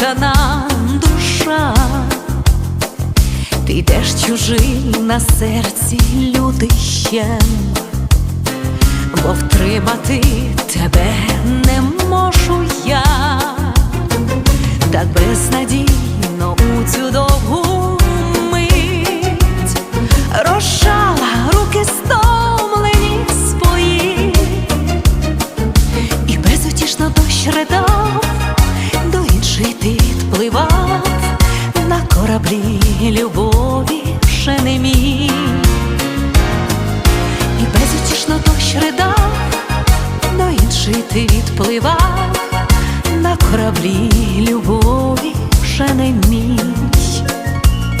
закутана душа, ти йдеш чужий на серці людище, бо втримати тебе не можу я, так безнадійно відпливав на кораблі любові ще не міг. І безутішно дощ ридав, до інший ти відпливав на кораблі любові ще не міг.